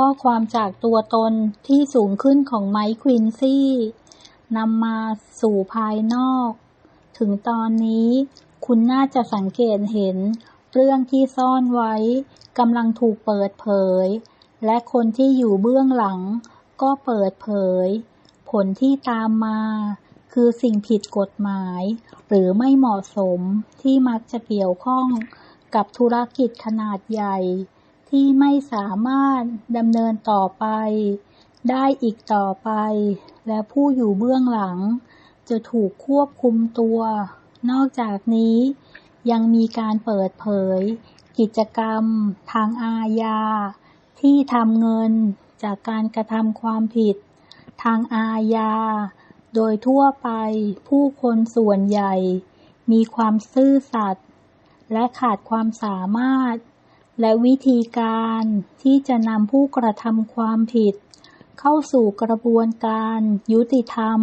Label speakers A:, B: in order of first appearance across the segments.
A: ข้อความจากตัวตนที่สูงขึ้นของไมค์ควินซี่นำมาสู่ภายนอก ถึงตอนนี้คุณน่าจะสังเกตเห็นเรื่องที่ซ่อนไว้กำลังถูกเปิดเผย และคนที่อยู่เบื้องหลังก็เปิดเผย ผลที่ตามมา คือสิ่งผิดกฎหมาย หรือไม่เหมาะสมที่มักจะเกี่ยวข้องกับธุรกิจขนาดใหญ่ ที่ไม่สามารถดำเนินต่อไป ได้อีกต่อไป และผู้อยู่เบื้องหลัง จะถูกควบคุมตัว นอกจากนี้ยังมีการเปิดเผย กิจกรรม ทางอาญา ที่ทำเงินจากการกระทำความผิด ทางอาญา โดยทั่วไปผู้คนส่วนใหญ่ มีความซื่อสัตย์และขาดความสามารถ และวิธีการที่จะนำผู้กระทำความผิด เข้าสู่กระบวนการยุติธรรม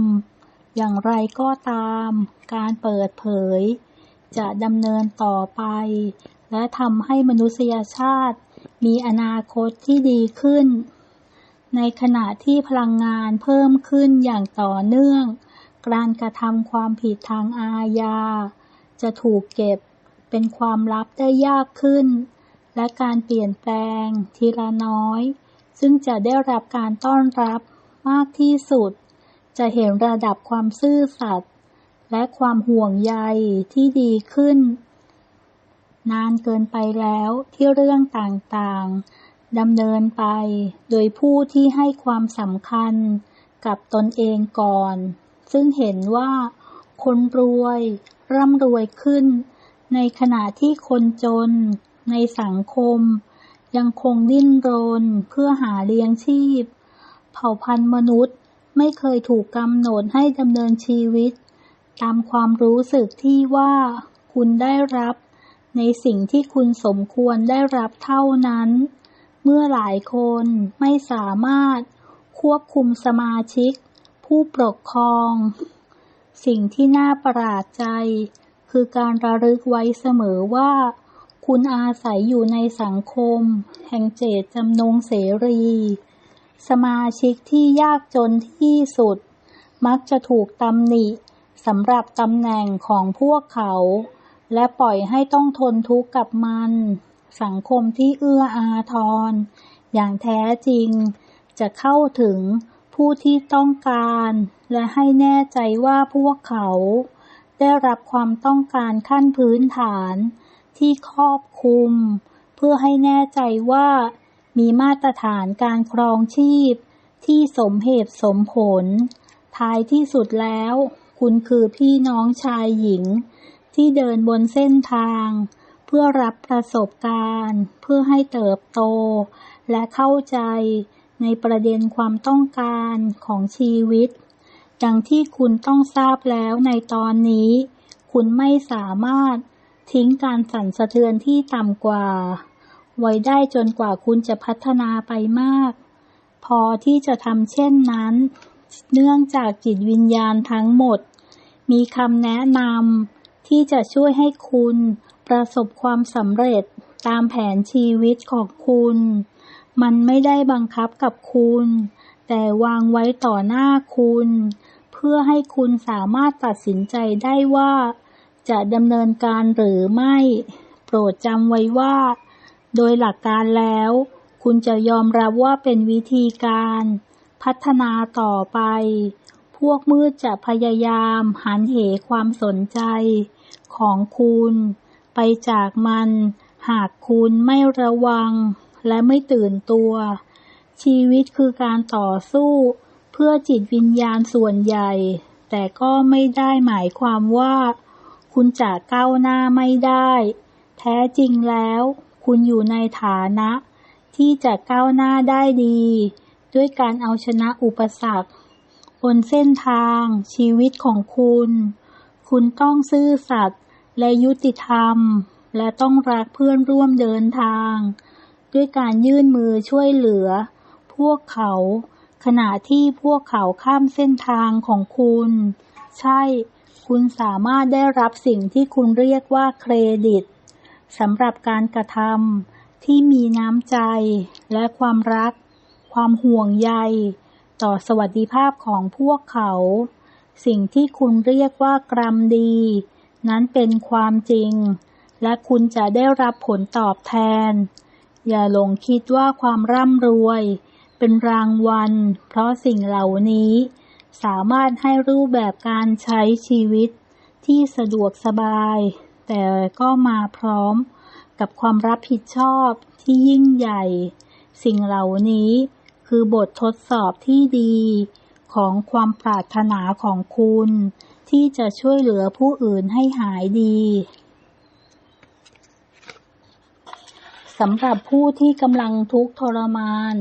A: อย่างไรก็ตาม การเปิดเผย จะดำเนินต่อไป และทำให้มนุษยชาติ มีอนาคตที่ดีขึ้น ในขณะที่พลังงานเพิ่มขึ้นอย่างต่อเนื่อง การกระทำความผิดทางอาญาจะถูกเก็บเป็นความลับได้ยากขึ้น และการเปลี่ยนแปลง ทีละน้อย ซึ่งจะได้รับการต้อนรับมากที่สุด จะเห็นระดับความซื่อสัตย์และความห่วงใยที่ดีขึ้น นานเกินไปแล้วที่เรื่องต่างๆดำเนินไปโดยผู้ที่ให้ความสำคัญกับตนเองก่อน ซึ่งเห็นว่าคนรวยร่ำรวยขึ้น ในขณะที่คนจน ในสังคม ยังคงดิ้นรนเพื่อหาเลี้ยงชีพ เผ่าพันธุ์มนุษย์ไม่เคยถูกกำหนดให้ดำเนินชีวิต ตามความรู้สึกที่ว่าคุณได้รับในสิ่งที่คุณสมควรได้รับเท่านั้น เมื่อหลายคนไม่สามารถควบคุมสมาชิก ผู้ปกครอง สิ่งที่น่าประหลาดใจ คือการระลึกไว้เสมอว่า คุณอาศัยอยู่ในสังคม แห่งเจตจำนงเสรี สมาชิกที่ยากจนที่สุด มักจะถูกตำหนิสำหรับตำแหน่งของพวกเขา และปล่อยให้ต้องทนทุกข์กับมัน สังคมที่เอื้ออาทร อย่างแท้จริง จะเข้าถึงผู้ที่ต้องการ และให้แน่ใจว่าพวกเขา ได้รับความต้องการขั้นพื้นฐาน ที่ครอบคลุม เพื่อให้แน่ใจว่ามีมาตรฐานการครองชีพ ที่สมเหตุสมผล ท้ายที่สุดแล้ว คุณคือพี่น้องชายหญิง ที่เดินบนเส้นทาง เพื่อรับประสบการณ์ เพื่อให้เติบโต และเข้าใจในประเด็นความต้องการของชีวิต ดังที่คุณต้องทราบแล้วในตอนนี้ คุณไม่สามารถ ทิ้งการสั่นสะเทือนที่ต่ำกว่า ไว้ได้จนกว่าคุณจะพัฒนาไปมาก พอที่จะทำเช่นนั้น เนื่องจากจิตวิญญาณทั้งหมด มีคำแนะนำที่จะช่วยให้คุณประสบความสำเร็จตามแผนชีวิตของคุณ มันไม่ได้บังคับกับคุณ แต่วางไว้ต่อหน้าคุณ เพื่อให้คุณสามารถตัดสินใจได้ว่า จะดำเนินการหรือไม่ โปรดจำไว้ว่า โดยหลักการแล้ว คุณจะยอมรับว่าเป็นวิธีการ พัฒนาต่อไป พวกมืดจะพยายามหันเหความสนใจของคุณ ไปจากมัน หากคุณไม่ระวัง และไม่ตื่นตัว ชีวิตคือการต่อสู้ เพื่อจิตวิญญาณส่วนใหญ่ แต่ก็ไม่ได้หมายความว่า คุณจะก้าวหน้าไม่ได้ แท้จริงแล้ว คุณอยู่ในฐานะ ที่จะก้าวหน้าได้ดี ด้วยการเอาชนะอุปสรรค บนเส้นทางชีวิตของคุณ คุณต้องซื่อสัตย์และยุติธรรม และต้องรักเพื่อนร่วมเดินทาง ด้วยการยื่นมือช่วยเหลือ พวกเขาขณะที่พวกเขาข้ามเส้นทางของคุณ ใช่ คุณสามารถได้รับสิ่งที่คุณเรียกว่าเครดิตสำหรับการกระทำที่มีน้ำใจและความรัก ความห่วงใย ต่อสวัสดิภาพของพวกเขา สิ่งที่คุณเรียกว่ากรรมดี นั้นเป็นความจริง และคุณจะได้รับผลตอบแทน อย่าหลงคิดว่าความร่ำรวย เป็นรางวัล เพราะสิ่งเหล่านี้ สามารถให้รูปแบบการใช้ชีวิตที่สะดวกสบาย แต่ก็มาพร้อมกับความรับผิดชอบที่ยิ่งใหญ่ สิ่งเหล่านี้คือบททดสอบที่ดีของความปรารถนาของคุณ ที่จะช่วยเหลือผู้อื่นให้หายดีสำหรับผู้ที่กำลังทุกข์ทรมาน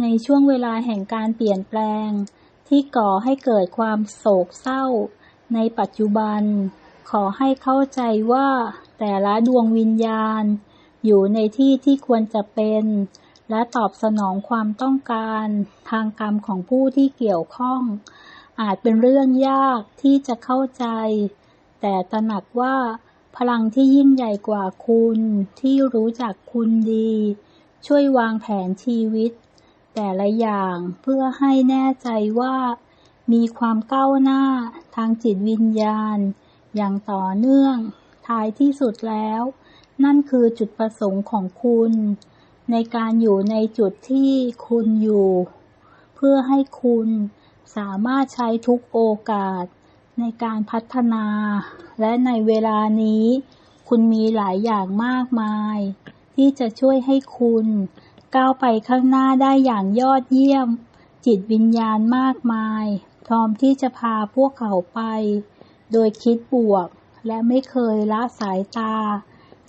A: ในช่วงเวลาแห่งการเปลี่ยนแปลง ที่ก่อให้เกิดความโศกเศร้า ในปัจจุบัน ขอให้เข้าใจว่าแต่ละดวงวิญญาณ อยู่ในที่ที่ควรจะเป็น และตอบสนองความต้องการทางกรรมของผู้ที่เกี่ยวข้อง อาจเป็นเรื่องยากที่จะเข้าใจ แต่ตระหนักว่าพลังที่ยิ่งใหญ่กว่าคุณที่รู้จักคุณดี ช่วยวางแผนชีวิต แต่ละอย่างเพื่อให้แน่ใจว่า มีความก้าวหน้าทางจิตวิญญาณ อย่างต่อเนื่อง ท้ายที่สุดแล้ว นั่นคือจุดประสงค์ของคุณ ในการอยู่ในจุดที่คุณอยู่ เพื่อให้คุณสามารถใช้ทุกโอกาส ในการพัฒนา และในเวลานี้ คุณมีหลายอย่างมากมาย ที่จะช่วยให้คุณ ก้าวไปข้างหน้าได้อย่างยอดเยี่ยม จิตวิญญาณมากมาย พร้อมที่จะพาพวกเขาไป โดยคิดบวก และไม่เคยละสายตา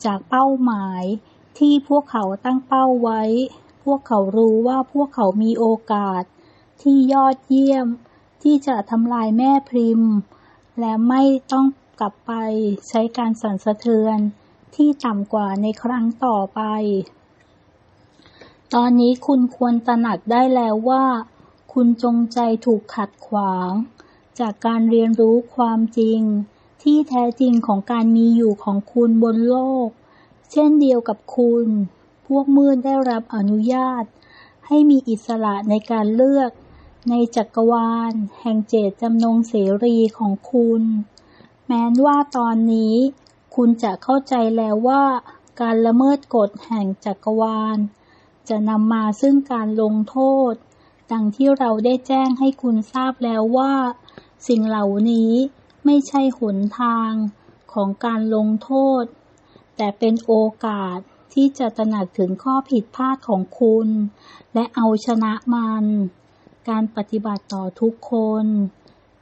A: จากเป้าหมายที่พวกเขาตั้งเป้าไว้ พวกเขารู้ว่าพวกเขามีโอกาส ที่ยอดเยี่ยม ที่จะทำลายแม่พริม และไม่ต้องกลับไปใช้การสั่นสะเทือนที่ต่ำกว่าในครั้งต่อไป ตอนนี้คุณควรตระหนักได้แล้วว่า คุณจงใจถูกขัดขวาง จากการเรียนรู้ความจริง ที่แท้จริงของการมีอยู่ของคุณบนโลก เช่นเดียวกับคุณ พวกมืดได้รับอนุญาต ให้มีอิสระในการเลือก ในจักรวาล แห่งเจตจำนงเสรีของคุณ แม้ว่าตอนนี้ คุณจะเข้าใจแล้วว่า การละเมิดกฎแห่งจักรวาล จะนำมาซึ่งการลงโทษ ดังที่เราได้แจ้งให้คุณทราบแล้วว่า สิ่งเหล่านี้ไม่ใช่หนทางของการลงโทษ แต่เป็นโอกาสที่จะตระหนักถึงข้อผิดพลาดของคุณ และเอาชนะมัน การปฏิบัติต่อทุกคน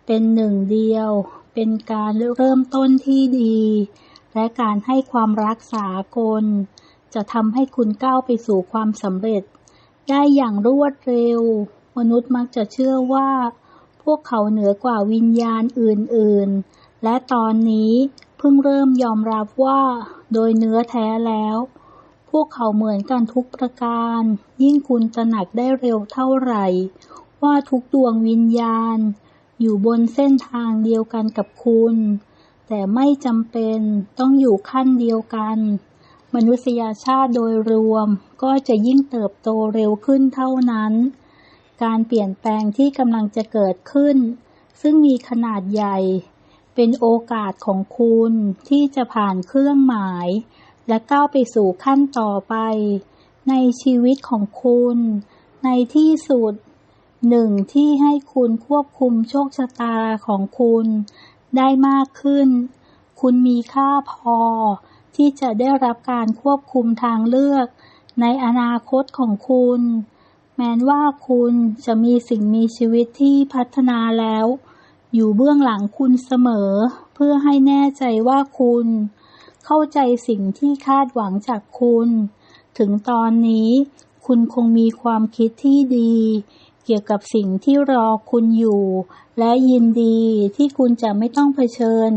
A: เป็นหนึ่งเดียว เป็นการเริ่มต้นที่ดี และการให้ความรักษากล จะทำให้คุณก้าวไปสู่ความสำเร็จ ได้อย่างรวดเร็ว มนุษย์มักจะเชื่อว่า พวกเขาเหนือกว่าวิญญาณอื่นๆ และตอนนี้เพิ่งเริ่มยอมรับว่า โดยเนื้อแท้แล้ว พวกเขาเหมือนกันทุกประการ ยิ่งคุณตระหนักได้เร็วเท่าไหร่ ว่าทุกดวงวิญญาณ อยู่บนเส้นทางเดียวกันกับคุณ แต่ไม่จำเป็นต้องอยู่ขั้นเดียวกัน มนุษยชาติโดยรวมก็จะยิ่งเติบโตเร็วขึ้นเท่านั้น การเปลี่ยนแปลงที่กำลังจะเกิดขึ้น ซึ่งมีขนาดใหญ่ เป็นโอกาสของคุณที่จะผ่านเครื่องหมาย และก้าวไปสู่ขั้นต่อไป ในชีวิตของคุณ ในที่สุดหนึ่งที่ให้คุณควบคุมโชคชะตาของคุณ ได้มากขึ้น คุณมีค่าพอ ที่จะได้รับการควบคุมทางเลือก ในอนาคตของคุณ แม้นว่าคุณจะมีสิ่งมีชีวิตที่พัฒนาแล้ว อยู่เบื้องหลังคุณเสมอ เพื่อให้แน่ใจว่าคุณ เข้าใจสิ่งที่คาดหวังจากคุณ ถึงตอนนี้ คุณคงมีความคิดที่ดีเกี่ยวกับสิ่งที่รอคุณอยู่ และยินดีที่คุณจะไม่ต้องเผชิญ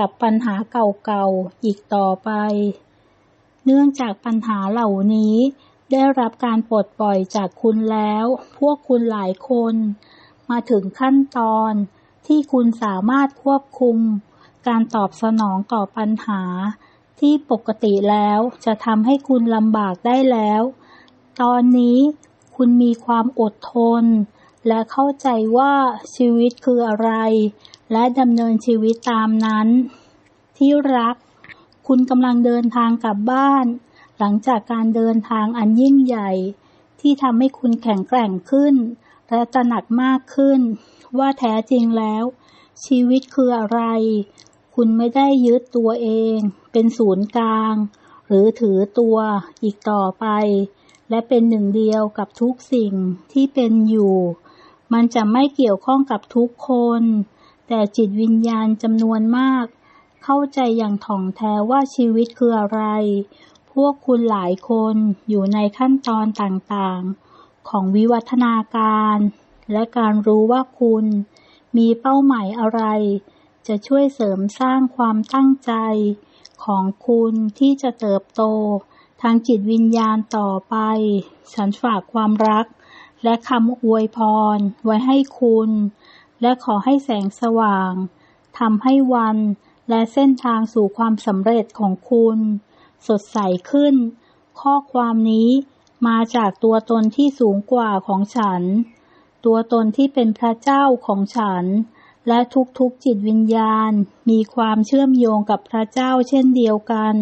A: กับปัญหาเก่าๆ อีกต่อไป เนื่องจากปัญหาเหล่านี้ ได้รับการปลดปล่อยจากคุณแล้ว พวกคุณหลายคน มาถึงขั้นตอนที่คุณสามารถควบคุม การตอบสนองต่อปัญหา ที่ปกติแล้วจะทำให้คุณลำบากได้แล้ว ตอนนี้คุณมีความอดทน และเข้าใจว่าชีวิตคืออะไร และดำเนินชีวิตตามนั้น ที่รัก คุณกำลังเดินทางกลับบ้าน หลังจากการเดินทางอันยิ่งใหญ่ ที่ทำให้คุณแข็งแกร่งขึ้น และตระหนักมากขึ้น ว่าแท้จริงแล้ว ชีวิตคืออะไร คุณไม่ได้ยึดตัวเอง เป็นศูนย์กลาง หรือถือตัวอีกต่อไป และเป็นหนึ่งเดียวกับทุกสิ่งที่เป็นอยู่ มันจะไม่เกี่ยวข้องกับทุกคน แต่จิตวิญญาณจำนวนมาก เข้าใจอย่างถ่องแท้ว่าชีวิตคืออะไร พวกคุณหลายคนอยู่ในขั้นตอนต่างๆ ของวิวัฒนาการ และการรู้ว่าคุณมีเป้าหมายอะไร จะช่วยเสริมสร้างความตั้งใจ ของคุณที่จะเติบโต ทางจิตวิญญาณต่อไปฉันฝากความรัก และคำอวยพร ไว้ให้คุณ และขอให้แสงสว่างทำให้วันและเส้นทางสู่ความสำเร็จของคุณ สดใสขึ้น ข้อความนี้มาจากตัวตนที่สูงกว่าของฉัน ตัวตนที่เป็นพระเจ้าของฉัน และทุกๆจิตวิญญาณ มีความเชื่อมโยงกับพระเจ้าเช่นเดียวกัน